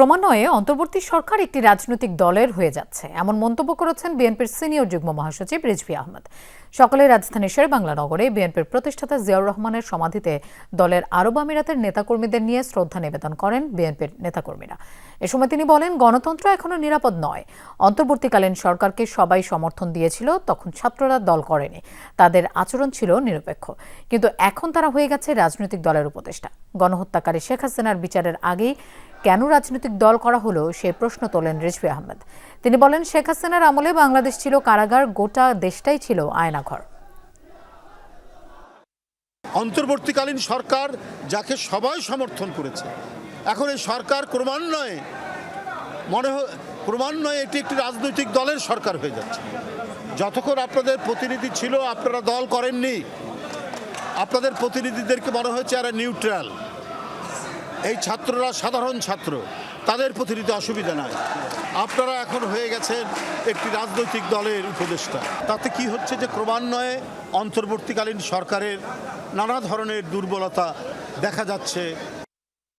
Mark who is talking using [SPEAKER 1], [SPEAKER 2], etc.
[SPEAKER 1] ক্রমান্বয়ে অন্তর্বর্তী সরকার একটি রাজনৈতিক দলের হয়ে যাচ্ছে। এমন মন্তব্য করেছেন বিএনপির সিনিয়র যুগ্ম মহাসচিব রিজভি আহমদ। সকালে শের বাংলা নগরে বিএনপির প্রতিষ্ঠাতা জিয়াউর রহমানের সমাধিতে দলের আরব আমিরাতের নেতাকর্মীদের নিয়ে শ্রদ্ধা নিবেদন করেন বিএনপির নেতাকর্মীরা। এ সময় তিনি বলেন, গণতন্ত্র এখনও নিরাপদ নয়। অন্তর্বর্তীকালীন সরকারকে সবাই সমর্থন দিয়েছিল, তখন ছাত্ররা দল করেনি। তাদের আচরণ ছিল নিরপেক্ষ। কিন্তু এখন তারা হয়ে গেছে রাজনৈতিক দলের উপদেষ্টা। গণহত্যাকারী শেখ হাসিনার বিচারের আগেই কেন রাজনৈতিক দল করা হলো সে প্রশ্ন তোলেন রিজভি আহমেদ। তিনি বলেন, শেখ হাসিনার আমলে বাংলাদেশ ছিল কারাগার, গোটা দেশটাই ছিল আয়নাঘর।
[SPEAKER 2] অন্তর্বর্তীকালীন সরকার যাকে সবাই সমর্থন করেছে, এখন এই সরকার ক্রমান্বয়ে মনে ক্রমান্বয়ে এটি একটি রাজনৈতিক দলের সরকার হয়ে যাচ্ছে। যতক্ষণ আপনাদের প্রতিনিধি ছিল, আপনারা দল করেননি। আপনাদের প্রতিনিধিদেরকে মনে হয়েছে, এরা নিউট্রাল। এই ছাত্ররা সাধারণ ছাত্র, তাদের প্রতি নিতে অসুবিধা নাই। আপনারা এখন হয়ে গেছেন একটি রাজনৈতিক দলের উপদেষ্টা। তাতে কি হচ্ছে যে ক্রমান্বয়ে অন্তর্বর্তীকালীন সরকারের নানা ধরনের দুর্বলতা দেখা যাচ্ছে